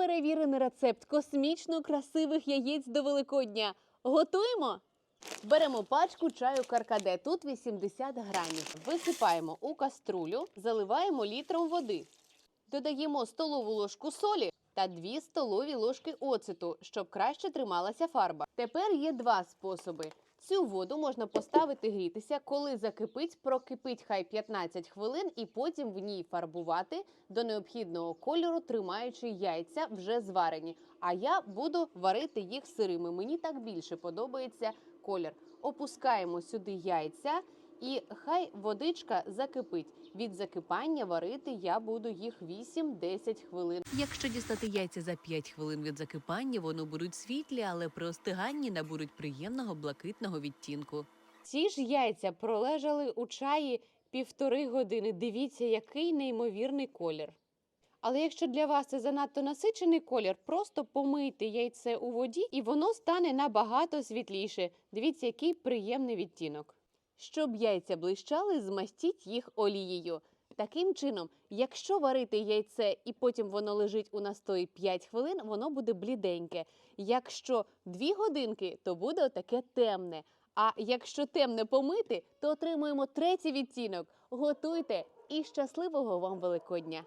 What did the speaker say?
перевірений рецепт космічно красивих яєць до Великодня. Готуємо? Беремо пачку чаю каркаде, тут 80 грамів. Висипаємо у каструлю, заливаємо літром води. Додаємо столову ложку солі та 2 столові ложки оцету, щоб краще трималася фарба. Тепер є два способи. Цю воду можна поставити грітися, коли закипить, прокипить хай 15 хвилин, і потім в ній фарбувати до необхідного кольору, тримаючи яйця вже зварені. А я буду варити їх сирими. Мені так більше подобається колір. Опускаємо сюди яйця. І хай водичка закипить. Від закипання варити я буду їх 8-10 хвилин. Якщо дістати яйця за 5 хвилин від закипання, вони будуть світлі, але при остиганні набудуть приємного блакитного відтінку. Ці ж яйця пролежали у чаї півтори години. Дивіться, який неймовірний колір. Але якщо для вас це занадто насичений колір, просто помийте яйце у воді, і воно стане набагато світліше. Дивіться, який приємний відтінок. Щоб яйця блищали, змастіть їх олією. Таким чином, якщо варити яйце і потім воно лежить у настої 5 хвилин, воно буде бліденьке. Якщо 2 годинки, то буде таке темне. А якщо темне помити, то отримуємо третій відтінок. Готуйте і щасливого вам Великодня!